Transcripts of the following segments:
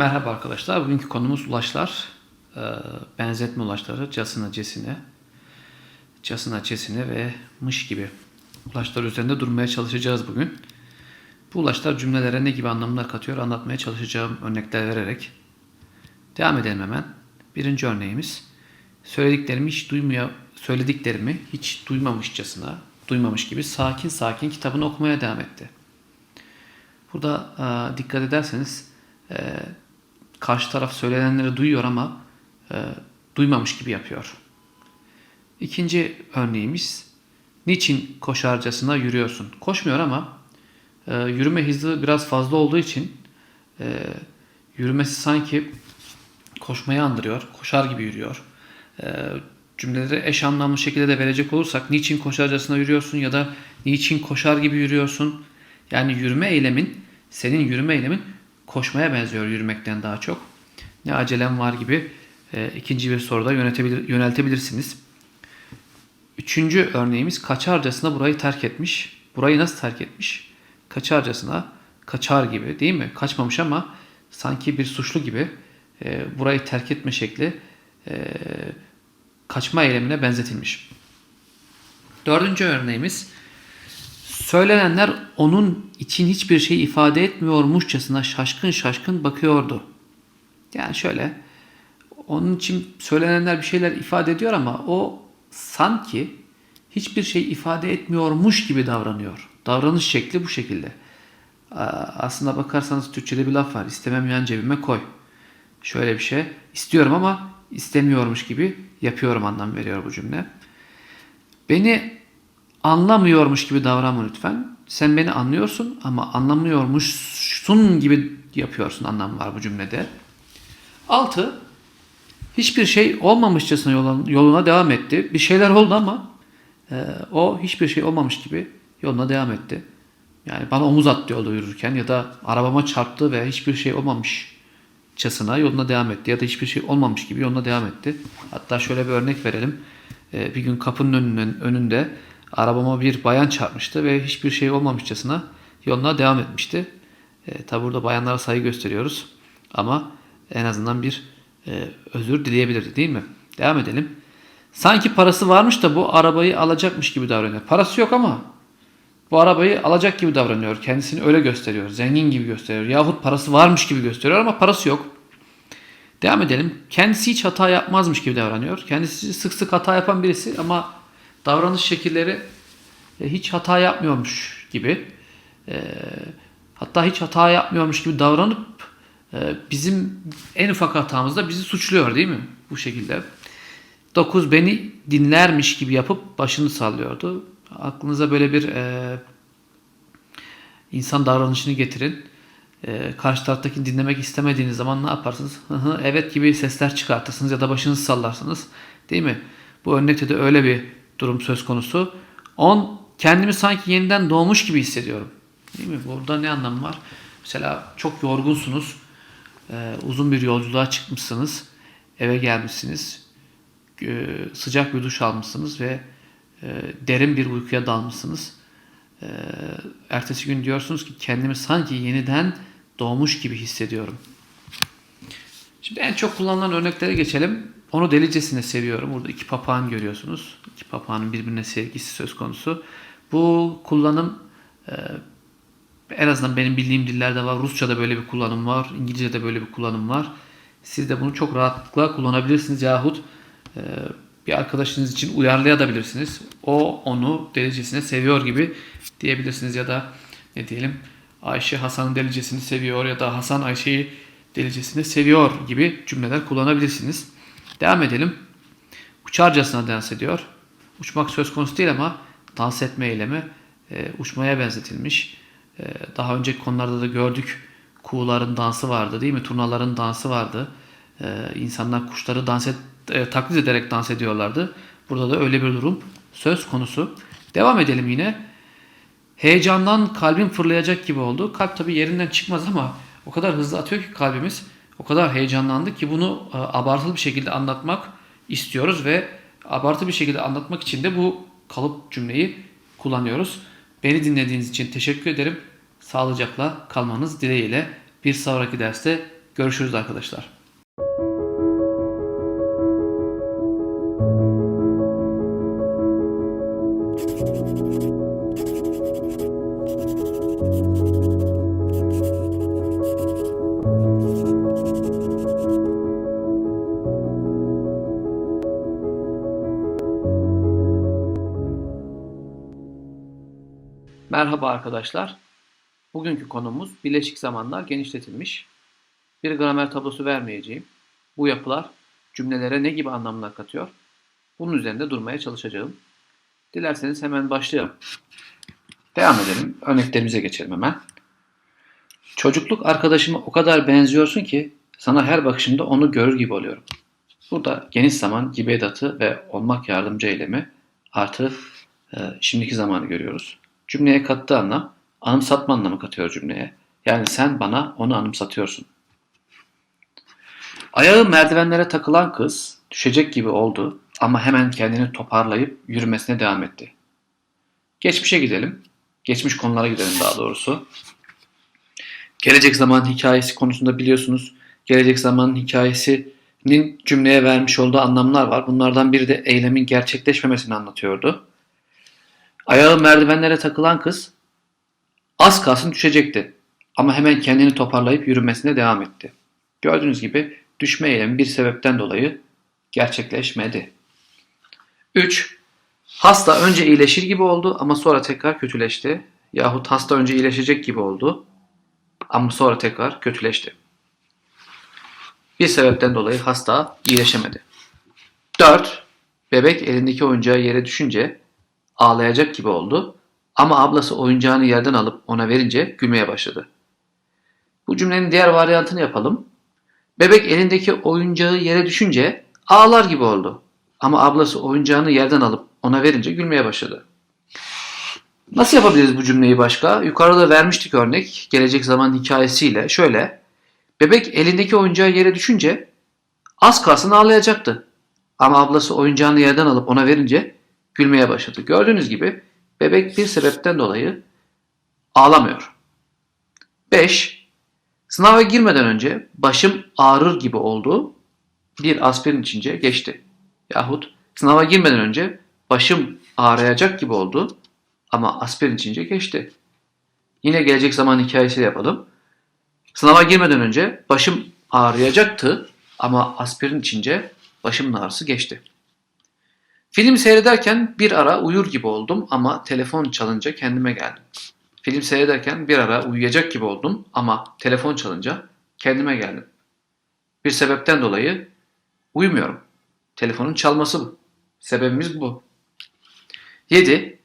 Merhaba arkadaşlar. Bugünkü konumuz ulaşlar. Ee, benzetme ulaşları. Casına, cesine. Casına, cesine ve mış gibi ulaşlar üzerinde durmaya çalışacağız bugün. Bu ulaşlar cümlelere ne gibi anlamlar katıyor anlatmaya çalışacağım örnekler vererek. Devam edelim hemen. Birinci örneğimiz. Söylediklerimi hiç duymuyor, söylediklerimi hiç duymamışçasına, duymamış gibi sakin sakin kitabını okumaya devam etti. Burada e, dikkat ederseniz e, karşı taraf söylenenleri duyuyor ama e, duymamış gibi yapıyor. İkinci örneğimiz niçin koşarcasına yürüyorsun? Koşmuyor ama e, yürüme hızı biraz fazla olduğu için e, yürümesi sanki koşmayı andırıyor. Koşar gibi yürüyor. E, cümleleri eş anlamlı şekilde de verecek olursak niçin koşarcasına yürüyorsun ya da niçin koşar gibi yürüyorsun? Yani yürüme eylemin senin yürüme eylemin koşmaya benziyor yürümekten daha çok. Ne acelem var gibi e, ikinci bir soruda yönetebilir, yöneltebilirsiniz. Üçüncü örneğimiz kaçarcasına burayı terk etmiş. Burayı nasıl terk etmiş? Kaçarcasına kaçar gibi değil mi? Kaçmamış ama sanki bir suçlu gibi e, burayı terk etme şekli e, kaçma eylemine benzetilmiş. Dördüncü örneğimiz Söylenenler onun için hiçbir şey ifade etmiyormuşçasına şaşkın şaşkın bakıyordu. Yani şöyle, onun için söylenenler bir şeyler ifade ediyor ama o sanki hiçbir şey ifade etmiyormuş gibi davranıyor. Davranış şekli bu şekilde. Aslında bakarsanız Türkçe'de bir laf var. İstemem yan cebime koy. Şöyle bir şey. İstiyorum ama istemiyormuş gibi yapıyorum anlam veriyor bu cümle. Beni anlamıyormuş gibi davranma lütfen. Sen beni anlıyorsun ama anlamıyormuşsun gibi yapıyorsun anlam var bu cümlede. 6. Hiçbir şey olmamışçasına yoluna devam etti. Bir şeyler oldu ama e, o hiçbir şey olmamış gibi yoluna devam etti. Yani bana omuz attı yolda yürürken ya da arabama çarptı ve hiçbir şey olmamışçasına yoluna devam etti. Ya da hiçbir şey olmamış gibi yoluna devam etti. Hatta şöyle bir örnek verelim. E, bir gün kapının önünün, önünde arabama bir bayan çarpmıştı ve hiçbir şey olmamışçasına yoluna devam etmişti. E, Tabi burada bayanlara saygı gösteriyoruz ama en azından bir e, özür dileyebilirdi değil mi? Devam edelim. Sanki parası varmış da bu arabayı alacakmış gibi davranıyor. Parası yok ama bu arabayı alacak gibi davranıyor. Kendisini öyle gösteriyor. Zengin gibi gösteriyor. Yahut parası varmış gibi gösteriyor ama parası yok. Devam edelim. Kendisi hiç hata yapmazmış gibi davranıyor. Kendisi sık sık hata yapan birisi ama davranış şekilleri e, hiç hata yapmıyormuş gibi e, hatta hiç hata yapmıyormuş gibi davranıp e, bizim en ufak hatamızda bizi suçluyor değil mi? Bu şekilde. 9 beni dinlermiş gibi yapıp başını sallıyordu. Aklınıza böyle bir insan davranışını getirin. Karşı taraftaki dinlemek istemediğiniz zaman ne yaparsınız? Evet gibi sesler çıkartırsınız ya da başınızı sallarsınız. Değil mi? Bu örnekte de öyle bir durum söz konusu. 10 kendimi sanki yeniden doğmuş gibi hissediyorum. Değil mi? Burada ne anlamı var? Mesela çok yorgunsunuz. Ee, uzun bir yolculuğa çıkmışsınız. Eve gelmişsiniz. Ee, sıcak bir duş almışsınız ve e, derin bir uykuya dalmışsınız. Ee, ertesi gün diyorsunuz ki kendimi sanki yeniden doğmuş gibi hissediyorum. Şimdi en çok kullanılan örneklere geçelim. Onu delicesine seviyorum. Burada iki papağan görüyorsunuz. İki papağanın birbirine sevgisi söz konusu. Bu kullanım e, en azından benim bildiğim dillerde var. Rusça'da böyle bir kullanım var. İngilizce'de böyle bir kullanım var. Siz de bunu çok rahatlıkla kullanabilirsiniz. Yahut e, bir arkadaşınız için uyarlayabilirsiniz. O onu delicesine seviyor gibi diyebilirsiniz. Ya da ne diyelim Ayşe Hasan'ın delicesini seviyor ya da Hasan Ayşe'yi delicesine seviyor gibi cümleler kullanabilirsiniz. Devam edelim. Uçarcasına dans ediyor. Uçmak söz konusu değil ama dans etme eylemi e, uçmaya benzetilmiş. E, daha önceki konularda da gördük. Kuğuların dansı vardı değil mi? Turnaların dansı vardı. E, insanlar kuşları dans et, e, taklit ederek dans ediyorlardı. Burada da öyle bir durum söz konusu. Devam edelim yine. Heyecandan kalbim fırlayacak gibi oldu. Kalp tabi yerinden çıkmaz ama o kadar hızlı atıyor ki kalbimiz. O kadar heyecanlandık ki bunu e, abartılı bir şekilde anlatmak istiyoruz ve abartılı bir şekilde anlatmak için de bu kalıp cümleyi kullanıyoruz. Beni dinlediğiniz için teşekkür ederim. Sağlıcakla kalmanız dileğiyle bir sonraki derste görüşürüz arkadaşlar. Merhaba arkadaşlar. Bugünkü konumuz bileşik zamanlar genişletilmiş. Bir gramer tablosu vermeyeceğim. Bu yapılar cümlelere ne gibi anlamlar katıyor? Bunun üzerinde durmaya çalışacağım. Dilerseniz hemen başlayalım. Devam edelim. Örneklerimize geçelim hemen. Çocukluk arkadaşıma o kadar benziyorsun ki sana her bakışımda onu görür gibi oluyorum. Burada geniş zaman gibi edatı ve olmak yardımcı eylemi artı e, şimdiki zamanı görüyoruz. Cümleye kattığı anlam anımsatma anlamı katıyor cümleye. Yani sen bana onu anımsatıyorsun. Ayağı merdivenlere takılan kız düşecek gibi oldu ama hemen kendini toparlayıp yürümesine devam etti. Geçmişe gidelim. Geçmiş konulara gidelim daha doğrusu. Gelecek zaman hikayesi konusunda biliyorsunuz gelecek zamanın hikayesinin cümleye vermiş olduğu anlamlar var. Bunlardan biri de eylemin gerçekleşmemesini anlatıyordu. Ayağı merdivenlere takılan kız az kalsın düşecekti. Ama hemen kendini toparlayıp yürümesine devam etti. Gördüğünüz gibi düşme eylemi bir sebepten dolayı gerçekleşmedi. 3. Hasta önce iyileşir gibi oldu ama sonra tekrar kötüleşti. Yahut hasta önce iyileşecek gibi oldu ama sonra tekrar kötüleşti. Bir sebepten dolayı hasta iyileşemedi. 4. Bebek elindeki oyuncağı yere düşünce ağlayacak gibi oldu ama ablası oyuncağını yerden alıp ona verince gülmeye başladı. Bu cümlenin diğer varyantını yapalım. Bebek elindeki oyuncağı yere düşünce ağlar gibi oldu ama ablası oyuncağını yerden alıp ona verince gülmeye başladı. Nasıl yapabiliriz bu cümleyi başka? Yukarıda vermiştik örnek gelecek zaman hikayesiyle. Şöyle. Bebek elindeki oyuncağı yere düşünce az kalsın ağlayacaktı. Ama ablası oyuncağını yerden alıp ona verince gülmeye başladı. Gördüğünüz gibi bebek bir sebepten dolayı ağlamıyor. 5. Sınava girmeden önce başım ağrır gibi oldu. Bir aspirin içince geçti. Yahut sınava girmeden önce başım ağrıyacak gibi oldu ama aspirin içince geçti. Yine gelecek zaman hikayesi yapalım. Sınava girmeden önce başım ağrıyacaktı ama aspirin içince başımın ağrısı geçti. Film seyrederken bir ara uyur gibi oldum ama telefon çalınca kendime geldim. Film seyrederken bir ara uyuyacak gibi oldum ama telefon çalınca kendime geldim. Bir sebepten dolayı uyumuyorum. Telefonun çalması bu. Sebebimiz bu. 7.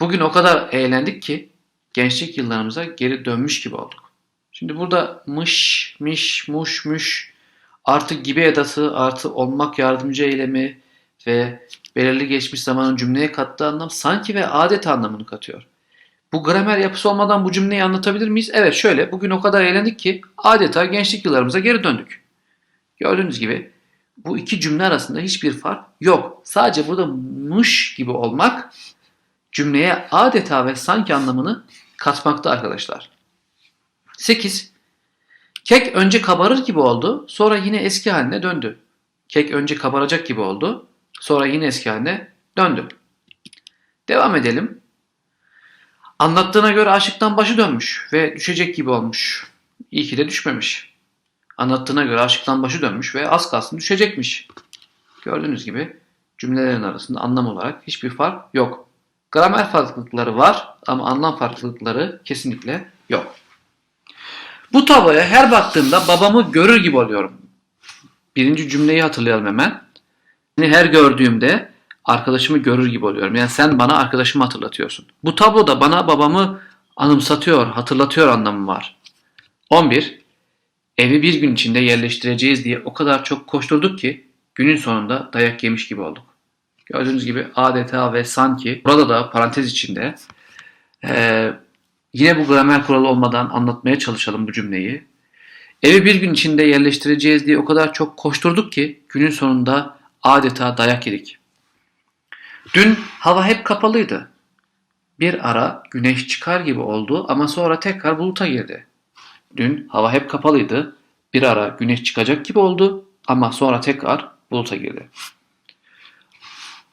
Bugün o kadar eğlendik ki gençlik yıllarımıza geri dönmüş gibi olduk. Şimdi burada mış, miş, muş, müş artı gibi edatı artı olmak yardımcı eylemi ve belirli geçmiş zamanın cümleye kattığı anlam sanki ve adet anlamını katıyor. Bu gramer yapısı olmadan bu cümleyi anlatabilir miyiz? Evet şöyle bugün o kadar eğlendik ki adeta gençlik yıllarımıza geri döndük. Gördüğünüz gibi bu iki cümle arasında hiçbir fark yok. Sadece burada mış gibi olmak cümleye adeta ve sanki anlamını katmakta arkadaşlar. 8. Kek önce kabarır gibi oldu, sonra yine eski haline döndü. Kek önce kabaracak gibi oldu, sonra yine eski haline döndü. Devam edelim. Anlattığına göre aşıktan başı dönmüş ve düşecek gibi olmuş. İyi ki de düşmemiş. Anlattığına göre aşıktan başı dönmüş ve az kalsın düşecekmiş. Gördüğünüz gibi cümlelerin arasında anlam olarak hiçbir fark yok. Gramer farklılıkları var ama anlam farklılıkları kesinlikle yok. Bu tabloya her baktığımda babamı görür gibi oluyorum. Birinci cümleyi hatırlayalım hemen. Seni her gördüğümde arkadaşımı görür gibi oluyorum. Yani sen bana arkadaşımı hatırlatıyorsun. Bu tabloda bana babamı anımsatıyor, hatırlatıyor anlamı var. 11. Evi bir gün içinde yerleştireceğiz diye o kadar çok koşturduk ki günün sonunda dayak yemiş gibi olduk. Gördüğünüz gibi adeta ve sanki burada da parantez içinde ee, yine bu gramer kuralı olmadan anlatmaya çalışalım bu cümleyi. Evi bir gün içinde yerleştireceğiz diye o kadar çok koşturduk ki günün sonunda adeta dayak yedik. Dün hava hep kapalıydı. Bir ara güneş çıkar gibi oldu ama sonra tekrar buluta girdi. Dün hava hep kapalıydı. Bir ara güneş çıkacak gibi oldu ama sonra tekrar buluta girdi.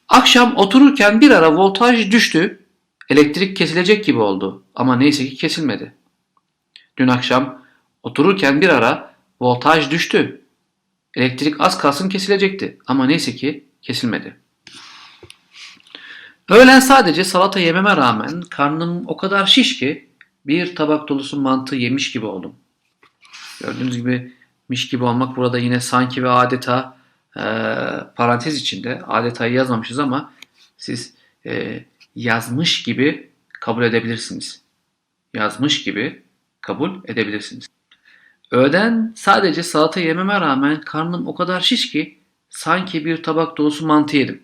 Akşam otururken bir ara voltaj düştü. Elektrik kesilecek gibi oldu ama neyse ki kesilmedi. Dün akşam otururken bir ara voltaj düştü. Elektrik az kalsın kesilecekti ama neyse ki kesilmedi. Öğlen sadece salata yememe rağmen karnım o kadar şiş ki bir tabak dolusu mantı yemiş gibi oldum. Gördüğünüz gibi miş gibi olmak burada yine sanki ve adeta e, parantez içinde adetayı yazmamışız ama siz e, yazmış gibi kabul edebilirsiniz. Yazmış gibi kabul edebilirsiniz. Öğlen sadece salata yememe rağmen karnım o kadar şiş ki sanki bir tabak dolusu mantı yedim.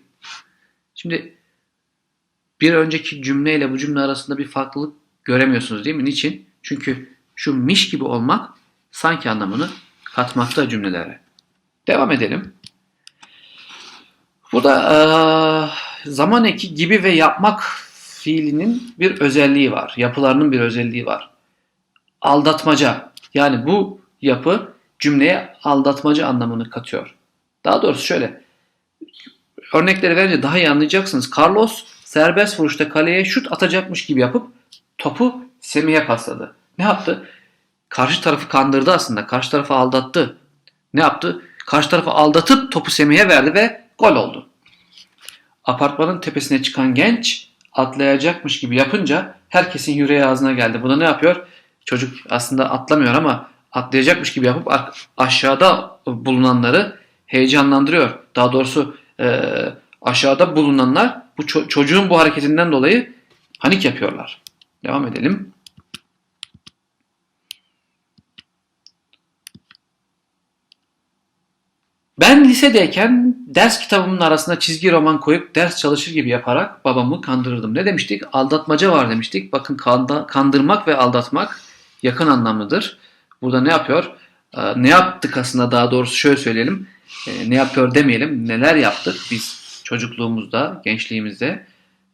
Şimdi bir önceki cümleyle bu cümle arasında bir farklılık göremiyorsunuz değil mi? Niçin? Çünkü şu miş gibi olmak sanki anlamını katmakta cümlelere. Devam edelim. Burada eee, zaman eki gibi ve yapmak fiilinin bir özelliği var. Yapılarının bir özelliği var. Aldatmaca. Yani bu yapı cümleye aldatmaca anlamını katıyor. Daha doğrusu şöyle. Örnekleri verince daha iyi anlayacaksınız. Carlos serbest vuruşta kaleye şut atacakmış gibi yapıp topu Semih'e pasladı. Ne yaptı? Karşı tarafı kandırdı aslında. Karşı tarafı aldattı. Ne yaptı? Karşı tarafı aldatıp topu Semih'e verdi ve gol oldu. Apartmanın tepesine çıkan genç atlayacakmış gibi yapınca herkesin yüreği ağzına geldi. Bu da ne yapıyor? Çocuk aslında atlamıyor ama atlayacakmış gibi yapıp aşağıda bulunanları heyecanlandırıyor. Daha doğrusu e, aşağıda bulunanlar bu ço- çocuğun bu hareketinden dolayı panik yapıyorlar. Devam edelim. Ben lisedeyken ders kitabımın arasına çizgi roman koyup ders çalışır gibi yaparak babamı kandırırdım. Ne demiştik? Aldatmaca var demiştik. Bakın kandırmak ve aldatmak yakın anlamlıdır. Burada ne yapıyor? Ee, ne yaptık aslında daha doğrusu şöyle söyleyelim. Ee, ne yapıyor demeyelim. Neler yaptık biz çocukluğumuzda, gençliğimizde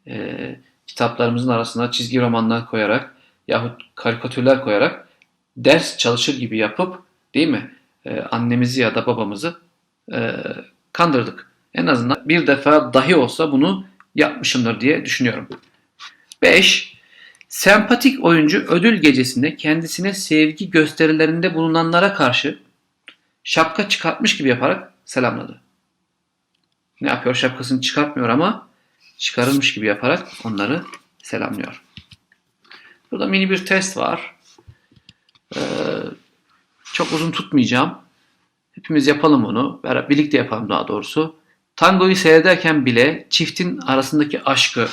e, kitaplarımızın arasına çizgi romanlar koyarak yahut karikatürler koyarak ders çalışır gibi yapıp değil mi? Ee, annemizi ya da babamızı e, kandırdık. En azından bir defa dahi olsa bunu yapmışımdır diye düşünüyorum. 5. Sempatik oyuncu ödül gecesinde kendisine sevgi gösterilerinde bulunanlara karşı şapka çıkartmış gibi yaparak selamladı. Ne yapıyor? Şapkasını çıkartmıyor ama çıkarılmış gibi yaparak onları selamlıyor. Burada mini bir test var. Ee, çok uzun tutmayacağım. Hepimiz yapalım onu. Birlikte yapalım daha doğrusu. Tangoyu seyrederken bile çiftin arasındaki aşkı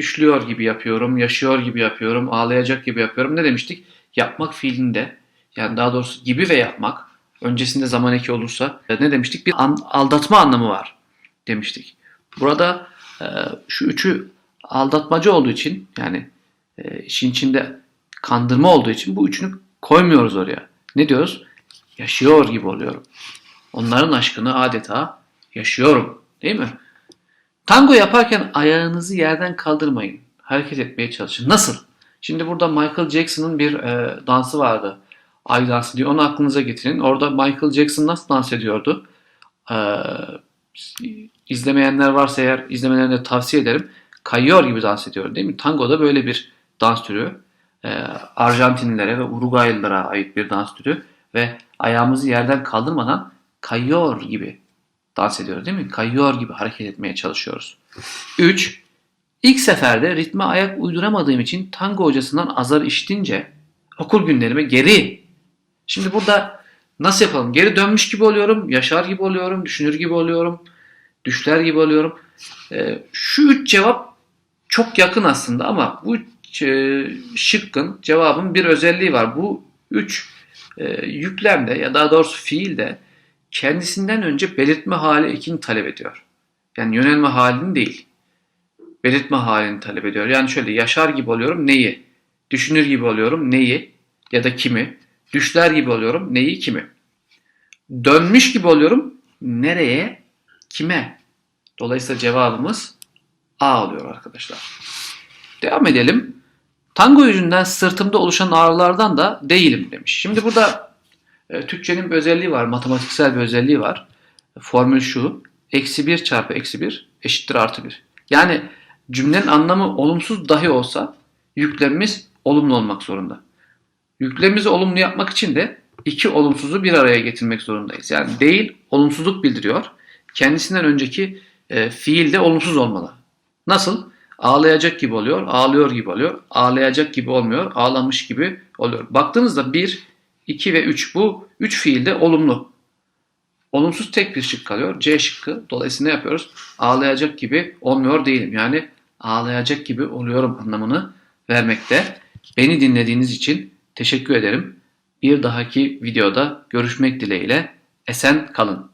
düşlüyor gibi yapıyorum, yaşıyor gibi yapıyorum, ağlayacak gibi yapıyorum. Ne demiştik? Yapmak fiilinde yani daha doğrusu gibi ve yapmak öncesinde zaman eki olursa e, ne demiştik? Bir an- aldatma anlamı var demiştik. Burada e, şu üçü aldatmacı olduğu için yani e, işin içinde kandırma olduğu için bu üçünü koymuyoruz oraya. Ne diyoruz? Yaşıyor gibi oluyorum. Onların aşkını adeta yaşıyorum. Değil mi? Tango yaparken ayağınızı yerden kaldırmayın. Hareket etmeye çalışın. Nasıl? Şimdi burada Michael Jackson'ın bir e, dansı vardı. Ay dansı diyor. Onu aklınıza getirin. Orada Michael Jackson nasıl dans ediyordu? E, izlemeyenler varsa eğer izlemelerini tavsiye ederim. Kayıyor gibi dans ediyor değil mi? Tango da böyle bir dans türü. E, Arjantinlilere ve Uruguaylılara ait bir dans türü. Ve ayağımızı yerden kaldırmadan kayıyor gibi dans ediyoruz değil mi? Kayıyor gibi hareket etmeye çalışıyoruz. 3. İlk seferde ritme ayak uyduramadığım için tango hocasından azar işitince okul günlerime geri. Şimdi burada nasıl yapalım? Geri dönmüş gibi oluyorum, yaşar gibi oluyorum, düşünür gibi oluyorum, düşler gibi oluyorum. Ee, şu üç cevap çok yakın aslında ama bu üç, e, şıkkın cevabın bir özelliği var. Bu üç e, yüklemde ya daha doğrusu fiilde kendisinden önce belirtme hali ekini talep ediyor. Yani yönelme halini değil. Belirtme halini talep ediyor. Yani şöyle yaşar gibi oluyorum neyi? Düşünür gibi oluyorum neyi? Ya da kimi? Düşler gibi oluyorum neyi kimi? Dönmüş gibi oluyorum nereye? Kime? Dolayısıyla cevabımız A oluyor arkadaşlar. Devam edelim. Tango yüzünden sırtımda oluşan ağrılardan da değilim demiş. Şimdi burada E, Türkçenin bir özelliği var, matematiksel bir özelliği var. Formül şu, eksi 1 çarpı eksi 1 eşittir artı 1. Yani cümlenin anlamı olumsuz dahi olsa yüklemimiz olumlu olmak zorunda. Yüklemimizi olumlu yapmak için de iki olumsuzu bir araya getirmek zorundayız. Yani değil olumsuzluk bildiriyor. Kendisinden önceki e, fiil de olumsuz olmalı. Nasıl? Ağlayacak gibi oluyor, ağlıyor gibi oluyor. Ağlayacak gibi olmuyor, ağlamış gibi oluyor. Baktığınızda 1, 2 ve 3 bu 3 fiil de olumlu. Olumsuz tek bir şık kalıyor. C şıkkı. Dolayısıyla ne yapıyoruz? Ağlayacak gibi olmuyor değilim. Yani ağlayacak gibi oluyorum anlamını vermekte. Beni dinlediğiniz için teşekkür ederim. Bir dahaki videoda görüşmek dileğiyle. Esen kalın.